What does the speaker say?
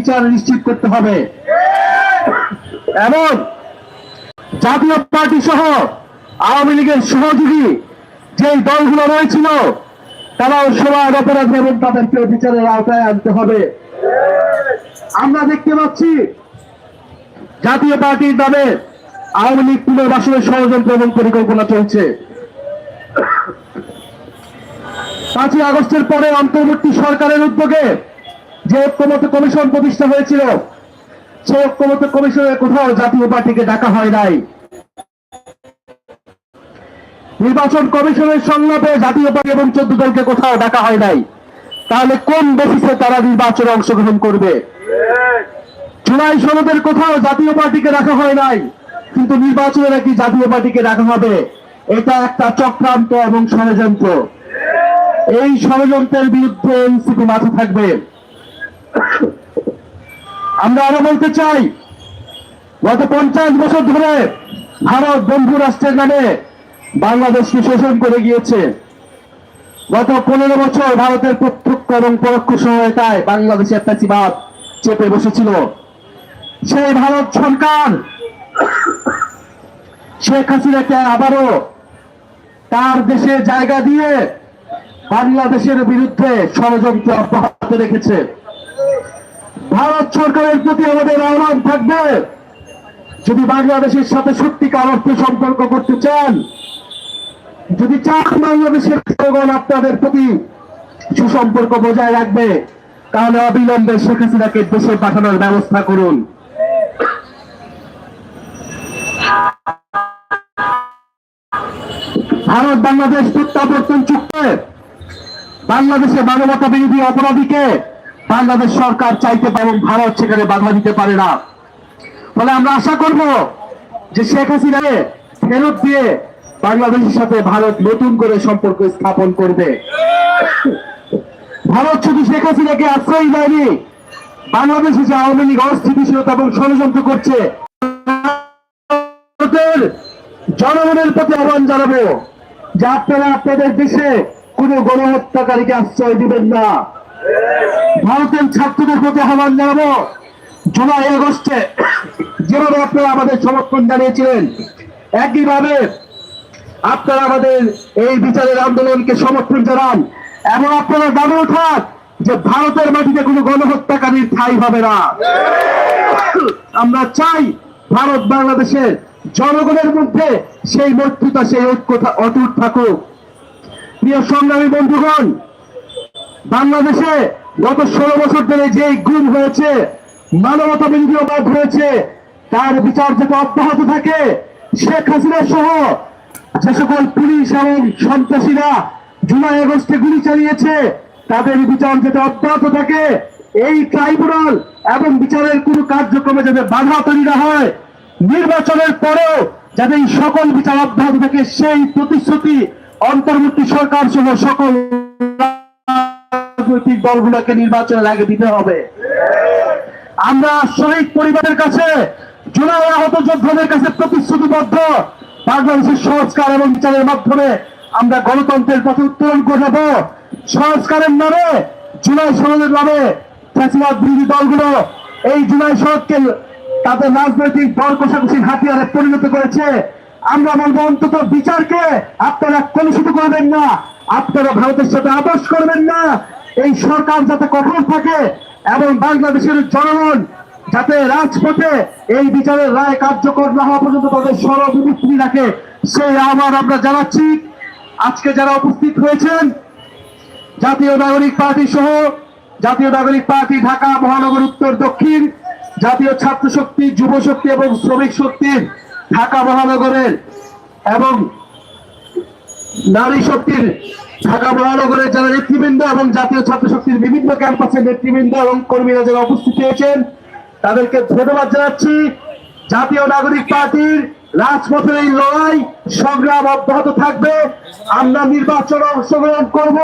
বিচার নিশ্চিত করতে হবে। এবং জাতীয় পার্টি সহ আওয়ামী লীগের সহযোগী যে দলগুলো রয়েছিল, তারাও সবার অপরাধ এবং তাদেরকে বিচারের আওতায় আনতে হবে। আমরা দেখতে পাচ্ছি জাতীয় পার্টির নামে আওয়ামী লীগ পুনর্বাসনের ষড়যন্ত্র এবং পরিকল্পনা চলছে। পাঁচই আগস্টের পরে অন্তর্বর্তী সরকারের উদ্যোগে যে ঐক্যমত কমিশন প্রতিষ্ঠা হয়েছিল। সেই ঐক্যমত কমিশনের কোথাও জাতীয় পার্টিকে ডাকা হয় নাই। নির্বাচন কমিশনের সংলাপে জাতীয় পার্টি এবং চোদ্দ দলকে কোথাও ডাকা হয় নাই। তাহলে কোন বেসিসে তারা নির্বাচনে অংশগ্রহণ করবে? জুলাই সনদের কোথাও জাতীয় পার্টিকে রাখা হয় নাই, কিন্তু নির্বাচনে নাকি জাতীয় পার্টিকে রাখা হবে, এটা একটা চক্রান্ত এবং ষড়যন্ত্র। এই ষড়যন্ত্রের বিরুদ্ধে এনসিপি মাথা থাকবে। আমরা আরও বলতে চাই, গত পঞ্চাশ বছর ধরে ভারত বন্ধু রাষ্ট্রের নামে বাংলাদেশকে শোষণ করে গিয়েছে? গত পনেরো বছর ভারতের প্রত্যক্ষ এবং পরোক্ষ সহায়তায় বাংলাদেশে একটা চিবাদ চেপে বসেছিল। সেই ভারত সরকার শেখ হাসিনাকে আবারও তার দেশে জায়গা দিয়ে বাংলাদেশের বিরুদ্ধে ষড়যন্ত্র অব্যাহত রেখেছে। ভারত সরকারের প্রতি আমাদের আহ্বান থাকবে, যদি বাংলাদেশের সাথে সত্যিকার অর্থে সম্পর্ক করতে চান, যদি চান বাংলাদেশের জনগণ আপনাদের প্রতি সুসম্পর্ক বজায় রাখবে, তাহলে অবিলম্বে শেখ হাসিনাকে দেশে পাঠানোর ব্যবস্থা করুন। ভারত বাংলাদেশ প্রত্যাবর্তন চুক্তি বাংলাদেশে মানবতা বিরোধী অপরাধীকে বাংলাদেশ সরকার চাইতে পারে, ভারত সেখানে বাধা দিতে পারে না। ফলে আমরা আশা করব যে শেখ হাসিনাকে ফেরত দিয়ে বাংলাদেশের সাথে ভারত নতুন করে সম্পর্ক স্থাপন করবে। ভারত শুধু শেখ হাসিনাকে আশ্রয় দেয়নি, বাংলাদেশে যে আওয়ামী লীগ অস্থিতিশীলতা এবং ষড়যন্ত্র করছে জনগণের প্রতি আহ্বান জানাব যে আপনারা আপনাদের দেশে কোন গণহত্যাকারীকে আশ্রয় দিবেন না। ভারতের ছাত্রদের প্রতি আহ্বান জানাব। জুলাই আগস্টে যেভাবে আপনারা আমাদের সমর্থন জানিয়েছিলেন, একইভাবে আপনারা আমাদের এই বিচারের আন্দোলনকে সমর্থন জানান। এবং আপনারা দাবি ওঠান যে ভারতের মাটিতে কোনো গণহত্যাকারীর ঠাই হবে না। আমরা চাই ভারত বাংলাদেশের জনগণের মধ্যে সেই মৈত্রতা, সেই ঐক্যতা অটুট থাকুক। প্রিয় সংগ্রামী বন্ধুগণ বাংলাদেশে গত ষোলো বছর ধরে যে গুম হয়েছে, মানবতা বিরোধী অপরাধ হয়েছে, তার বিচার যাতে অব্যাহত থাকে, শেখ হাসিনা সহ যে সকল পুলিশ এবং সন্ত্রাসীরা জুলাই আগস্টে গুলি চালিয়েছে, তাদের বিচার যাতে অব্যাহত থাকে, এই ট্রাইব্যুনাল এবং বিচারের কোনো কার্যক্রমে যাতে বাধা তৈরি না হয়, নির্বাচনের পরেও যাতে এই সকল বিচার অব্যাহত থাকে, সেই প্রতিশ্রুতি অন্তর্বর্তী সরকার সহ সকল রাজনৈতিক দলগুলোকে নির্বাচনে লাগে দিতে হবে। আমরা শহীদ পরিবারের কাছে, জুলাই আহত যোদ্ধাদের কাছে প্রতিশ্রুতিবদ্ধ। বাংলাদেশের সংস্কার এবং বিচারের মাধ্যমে আমরা গণতন্ত্রের পথে উত্তোলন ঘটাবো সংস্কারের নামে, জুলাই সনদের নামে ফ্যাসিবাদ বিরোধী দলগুলো এই জুলাই সনদকে তাদের রাজনৈতিক দল কষাকষির হাতিয়ারে পরিণত করেছে। আমরা বলব, অন্তত বিচারকে আপনারা কলুষিত করবেন না। আপনারা ভারতের সাথে আপোষ করবেন না। এই সরকার যাতে কঠোর থাকে এবং বাংলাদেশের জনগণ যাতে রাজপথে এই বিচারের রায় কার্যকর না হওয়া পর্যন্ত তাদের সর্ববিবৃত্তি রাখে, সেই আহ্বান আমরা জানাচ্ছি। আজকে যারা উপস্থিত হয়েছেন, জাতীয় নাগরিক পার্টি সহ, জাতীয় নাগরিক পার্টি ঢাকা, মহানগর, উত্তর, দক্ষিণ, জাতীয় ছাত্র শক্তি যুব শক্তি এবং শ্রমিক শক্তির ঢাকা, মহানগরের এবং নারী শক্তির ঢাকা মহানগরের যারা নেতৃবৃন্দ এবং জাতীয় ছাত্র শক্তির বিভিন্ন ক্যাম্পাসের নেতৃবৃন্দ এবং কর্মীরা যারা উপস্থিত হয়েছেন, তাদেরকে ধন্যবাদ জানাচ্ছি। জাতীয় নাগরিক পার্টির রাজপথের এই লড়াই সংগ্রাম অব্যাহত থাকবে। আমরা নির্বাচনে অংশগ্রহণ করব।